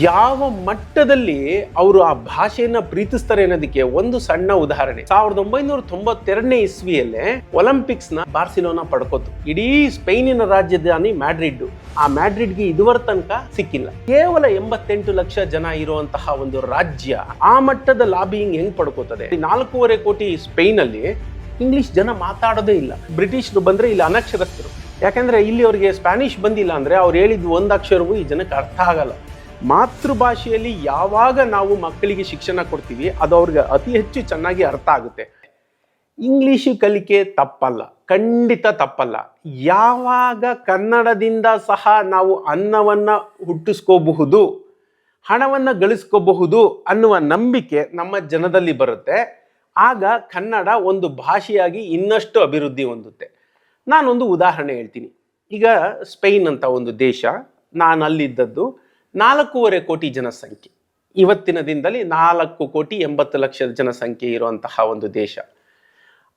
ಯಾವ ಮಟ್ಟದಲ್ಲಿ ಅವರು ಆ ಭಾಷೆಯನ್ನ ಪ್ರೀತಿಸ್ತಾರೆ ಅನ್ನೋದಕ್ಕೆ ಒಂದು ಸಣ್ಣ ಉದಾಹರಣೆ. ಸಾವಿರದ ಒಂಬೈನೂರ ತೊಂಬತ್ತೆರಡನೇ ಇಸ್ವಿಯಲ್ಲೇ ಒಲಿಂಪಿಕ್ಸ್ನ ಬಾರ್ಸಿಲೋನಾ ಪಡ್ಕೋತು. ಇಡೀ ಸ್ಪೇನಿನ ರಾಜಧಾನಿ ಮ್ಯಾಡ್ರಿಡ್ ಆ ಮ್ಯಾಡ್ರಿಡ್ಗೆ ಇದುವರ ತನಕ ಸಿಕ್ಕಿಲ್ಲ. ಕೇವಲ ಎಂಬತ್ತೆಂಟು ಲಕ್ಷ ಜನ ಇರುವಂತಹ ಒಂದು ರಾಜ್ಯ ಆ ಮಟ್ಟದ ಲಾಬಿಯಿಂಗ್ ಹೆಂಗ್ ಪಡ್ಕೋತದೆ? ನಾಲ್ಕೂವರೆ ಕೋಟಿ ಸ್ಪೇನ್ ಅಲ್ಲಿ ಇಂಗ್ಲಿಷ್ ಜನ ಮಾತಾಡೋದೇ ಇಲ್ಲ. ಬ್ರಿಟಿಷರು ಬಂದ್ರೆ ಇಲ್ಲಿ ಅನಕ್ಷರಸ್ಥರು. ಯಾಕಂದ್ರೆ ಇಲ್ಲಿ ಅವರಿಗೆ ಸ್ಪ್ಯಾನಿಷ್ ಬಂದಿಲ್ಲ ಅಂದ್ರೆ ಅವ್ರು ಹೇಳಿದ್ ಒಂದು ಅಕ್ಷರವೂ ಈ ಜನಕ್ಕೆ ಅರ್ಥ ಆಗಲ್ಲ. ಮಾತೃಭಾಷೆಯಲ್ಲಿ ಯಾವಾಗ ನಾವು ಮಕ್ಕಳಿಗೆ ಶಿಕ್ಷಣ ಕೊಡ್ತೀವಿ, ಅದು ಅವ್ರಿಗೆ ಅತಿ ಹೆಚ್ಚು ಚೆನ್ನಾಗಿ ಅರ್ಥ ಆಗುತ್ತೆ. ಇಂಗ್ಲೀಷ್ ಕಲಿಕೆ ತಪ್ಪಲ್ಲ, ಖಂಡಿತ ತಪ್ಪಲ್ಲ. ಯಾವಾಗ ಕನ್ನಡದಿಂದ ಸಹ ನಾವು ಅನ್ನವನ್ನ ಹುಟ್ಟಿಸ್ಕೋಬಹುದು, ಹಣವನ್ನ ಗಳಿಸ್ಕೋಬಹುದು ಅನ್ನುವ ನಂಬಿಕೆ ನಮ್ಮ ಜನದಲ್ಲಿ ಬರುತ್ತೆ. ಆಗ ಕನ್ನಡ ಒಂದು ಭಾಷೆಯಾಗಿ ಇನ್ನಷ್ಟು ಅಭಿವೃದ್ಧಿ ಹೊಂದುತ್ತೆ. ನಾನೊಂದು ಉದಾಹರಣೆ ಹೇಳ್ತೀನಿ. ಈಗ ಸ್ಪೈನ್ ಅಂತ ಒಂದು ದೇಶ ನಾನು ಅಲ್ಲಿದ್ದದ್ದು ನಾಲ್ಕೂವರೆ ಕೋಟಿ ಜನಸಂಖ್ಯೆ. ಇವತ್ತಿನ ದಿನದಲ್ಲಿ ನಾಲ್ಕು ಕೋಟಿ ಎಂಬತ್ತು ಲಕ್ಷದ ಜನಸಂಖ್ಯೆ ಇರುವಂತಹ ಒಂದು ದೇಶ.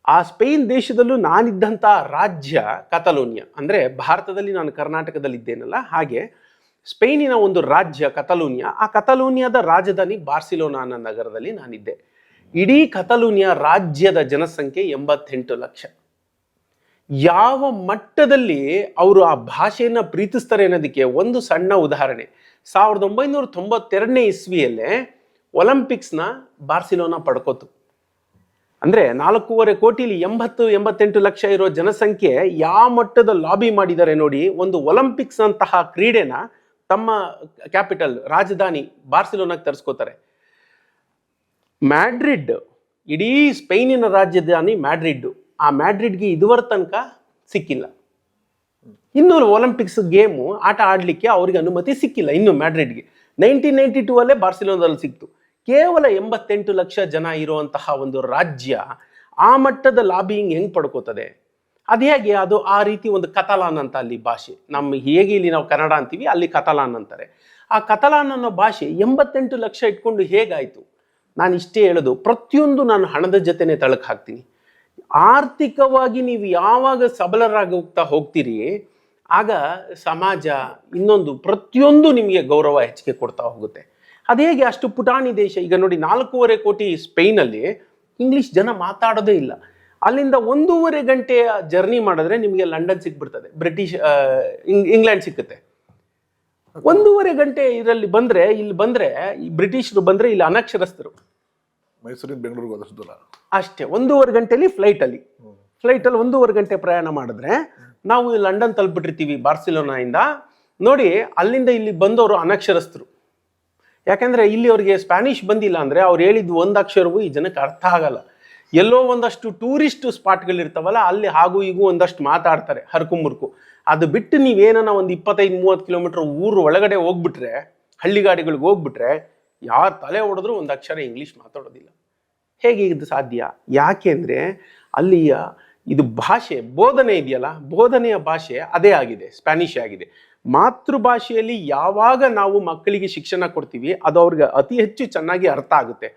ಆ ಸ್ಪೇನ್ ದೇಶದಲ್ಲೂ ನಾನಿದ್ದಂಥ ರಾಜ್ಯ ಕತಲೋನಿಯಾ ಅಂದರೆ ಭಾರತದಲ್ಲಿ ನಾನು ಕರ್ನಾಟಕದಲ್ಲಿದ್ದೇನಲ್ಲ, ಹಾಗೆ ಸ್ಪೇನಿನ ಒಂದು ರಾಜ್ಯ ಕತಲೋನಿಯಾ ಆ ಕತಲೋನಿಯಾದ ರಾಜಧಾನಿ ಬಾರ್ಸಿಲೋನಾನ ನಗರದಲ್ಲಿ ನಾನಿದ್ದೆ. ಇಡೀ ಕತಲೋನಿಯಾ ರಾಜ್ಯದ ಜನಸಂಖ್ಯೆ ಎಂಬತ್ತೆಂಟು ಲಕ್ಷ. ಯಾವ ಮಟ್ಟದಲ್ಲಿ ಅವರು ಆ ಭಾಷೆಯನ್ನು ಪ್ರೀತಿಸ್ತಾರೆ ಅನ್ನೋದಕ್ಕೆ ಒಂದು ಸಣ್ಣ ಉದಾಹರಣೆ. ಸಾವಿರದ ಒಂಬೈನೂರ ತೊಂಬತ್ತೆರಡನೇ ಇಸ್ವಿಯಲ್ಲೇ ಒಲಿಂಪಿಕ್ಸ್ನ ಬಾರ್ಸಿಲೋನಾ ಪಡ್ಕೋತು. ಅಂದ್ರೆ ನಾಲ್ಕೂವರೆ ಕೋಟಿಲಿ ಎಂಬತ್ತು, ಎಂಬತ್ತೆಂಟು ಲಕ್ಷ ಇರೋ ಜನಸಂಖ್ಯೆ ಯಾವ ಮಟ್ಟದ ಲಾಬಿ ಮಾಡಿದ್ದಾರೆ ನೋಡಿ, ಒಂದು ಒಲಿಂಪಿಕ್ಸ್ ಅಂತಹ ಕ್ರೀಡೆನ ತಮ್ಮ ಕ್ಯಾಪಿಟಲ್, ರಾಜಧಾನಿ ಬಾರ್ಸಿಲೋನಾಗ ತರಿಸ್ಕೋತಾರೆ. ಮ್ಯಾಡ್ರಿಡ್, ಇಡೀ ಸ್ಪೇನಿನ ರಾಜಧಾನಿ ಮ್ಯಾಡ್ರಿಡ್. ಆ ಮ್ಯಾಡ್ರಿಡ್ಗೆ ಇದುವರ ತನಕ ಸಿಕ್ಕಿಲ್ಲ. ಇನ್ನು ಒಲಿಂಪಿಕ್ಸ್ ಗೇಮು ಆಟ ಆಡಲಿಕ್ಕೆ ಅವರಿಗೆ ಅನುಮತಿ ಸಿಕ್ಕಿಲ್ಲ ಇನ್ನು ಮ್ಯಾಡ್ರಿಡ್ಗೆ. ನೈನ್ಟೀನ್ ನೈನ್ಟಿ ಟೂ ಅಲ್ಲೇ ಬಾರ್ಸಿಲೋನಾದಲ್ಲಿ ಸಿಕ್ತು. ಕೇವಲ ಎಂಬತ್ತೆಂಟು ಲಕ್ಷ ಜನ ಇರುವಂತಹ ಒಂದು ರಾಜ್ಯ ಆ ಮಟ್ಟದ ಲಾಬಿಯಿಂಗ್ ಹೆಂಗ್ ಪಡ್ಕೋತದೆ? ಅದು ಹೇಗೆ? ಅದು ಆ ರೀತಿ ಒಂದು ಕತಲಾನ್ ಅಂತ ಅಲ್ಲಿ ಭಾಷೆ. ನಮ್ಮ ಹೇಗೆ ಇಲ್ಲಿ ನಾವು ಕನ್ನಡ ಅಂತೀವಿ, ಅಲ್ಲಿ ಕತಲಾನ್ ಅಂತಾರೆ. ಆ ಕತಲಾನ್ ಅನ್ನೋ ಭಾಷೆ ಎಂಬತ್ತೆಂಟು ಲಕ್ಷ ಇಟ್ಕೊಂಡು ಹೇಗಾಯಿತು? ನಾನು ಇಷ್ಟೇ ಹೇಳೋದು, ಪ್ರತಿಯೊಂದು ನಾನು ಹಣದ ಜೊತೆನೆ ತಳಕ್ ಹಾಕ್ತೀನಿ. ಆರ್ಥಿಕವಾಗಿ ನೀವು ಯಾವಾಗ ಸಬಲರಾಗಿ ಹೋಗ್ತಾ ಹೋಗ್ತೀರಿ, ಆಗ ಸಮಾಜ ಇನ್ನೊಂದು ಪ್ರತಿಯೊಂದು ನಿಮಗೆ ಗೌರವ ಹೆಚ್ಚಿಗೆ ಕೊಡ್ತಾ ಹೋಗುತ್ತೆ. ಅದು ಹೇಗೆ ಅಷ್ಟು ಪುಟಾಣಿ ದೇಶ, ಈಗ ನೋಡಿ ನಾಲ್ಕೂವರೆ ಕೋಟಿ ಸ್ಪೇನಲ್ಲಿ ಇಂಗ್ಲಿಷ್ ಜನ ಮಾತಾಡೋದೇ ಇಲ್ಲ. ಅಲ್ಲಿಂದ ಒಂದೂವರೆ ಗಂಟೆಯ ಜರ್ನಿ ಮಾಡಿದ್ರೆ ನಿಮಗೆ ಲಂಡನ್ ಸಿಕ್ಬಿಡ್ತದೆ, ಬ್ರಿಟಿಷ್ ಇಂಗ್ಲೆಂಡ್ ಸಿಕ್ಕುತ್ತೆ. ಒಂದೂವರೆ ಗಂಟೆ ಇದರಲ್ಲಿ ಬಂದ್ರೆ, ಇಲ್ಲಿ ಬಂದರೆ ಬ್ರಿಟಿಷರು ಬಂದರೆ ಇಲ್ಲಿ ಅನಕ್ಷರಸ್ಥರು. ಮೈಸೂರಿಂದ ಬೆಂಗಳೂರಿಗೆ ಹೋದಷ್ಟು ದೂರ. ಅಷ್ಟೇ, ಒಂದೂವರೆ ಗಂಟೆಲಿ ಫ್ಲೈಟಲ್ಲಿ ಫ್ಲೈಟಲ್ಲಿ ಒಂದೂವರೆ ಗಂಟೆ ಪ್ರಯಾಣ ಮಾಡಿದ್ರೆ ನಾವು ಲಂಡನ್ ತಲುಪಿಟ್ಟಿರ್ತೀವಿ, ಬಾರ್ಸಿಲೋನಾಯಿಂದ. ನೋಡಿ, ಅಲ್ಲಿಂದ ಇಲ್ಲಿ ಬಂದವರು ಅನಕ್ಷರಸ್ಥರು. ಯಾಕಂದ್ರೆ ಇಲ್ಲಿ ಅವರಿಗೆ ಸ್ಪ್ಯಾನಿಷ್ ಬಂದಿಲ್ಲ ಅಂದ್ರೆ ಅವ್ರು ಹೇಳಿದ್ದು ಒಂದು ಅಕ್ಷರವೂ ಈ ಜನಕ್ಕೆ ಅರ್ಥ ಆಗಲ್ಲ. ಎಲ್ಲೋ ಒಂದಷ್ಟು ಟೂರಿಸ್ಟ್ ಸ್ಪಾಟ್ಗಳಿರ್ತಾವಲ್ಲ ಅಲ್ಲಿ ಹಾಗೂ ಈಗೂ ಒಂದಷ್ಟು ಮಾತಾಡ್ತಾರೆ ಹರ್ಕು ಮುರ್ಕು ಅದು ಬಿಟ್ಟು ನೀವೇನ ಒಂದು ಇಪ್ಪತ್ತೈದು, ಮೂವತ್ತು ಕಿಲೋಮೀಟರ್ ಊರು ಒಳಗಡೆ ಹೋಗ್ಬಿಟ್ರೆ, ಹಳ್ಳಿ ಗಾಡಿಗಳಿಗೆ ಹೋಗ್ಬಿಟ್ರೆ ಯಾರು ತಲೆ ಹೊಡೆದ್ರು ಒಂದು ಅಕ್ಷರ ಇಂಗ್ಲೀಷ್ ಮಾತಾಡೋದಿಲ್ಲ. ಹೇಗೆ ಇದು ಸಾಧ್ಯ? ಯಾಕೆ ಅಂದರೆ ಅಲ್ಲಿಯ ಇದು ಭಾಷೆ, ಬೋಧನೆ ಇದೆಯಲ್ಲ, ಬೋಧನೆಯ ಭಾಷೆ ಅದೇ ಆಗಿದೆ ಸ್ಪ್ಯಾನಿಷ್ ಆಗಿದೆ. ಮಾತೃಭಾಷೆಯಲ್ಲಿ ಯಾವಾಗ ನಾವು ಮಕ್ಕಳಿಗೆ ಶಿಕ್ಷಣ ಕೊಡ್ತೀವಿ ಅದು ಅವ್ರಿಗೆ ಅತಿ ಹೆಚ್ಚು ಚೆನ್ನಾಗಿ ಅರ್ಥ ಆಗುತ್ತೆ.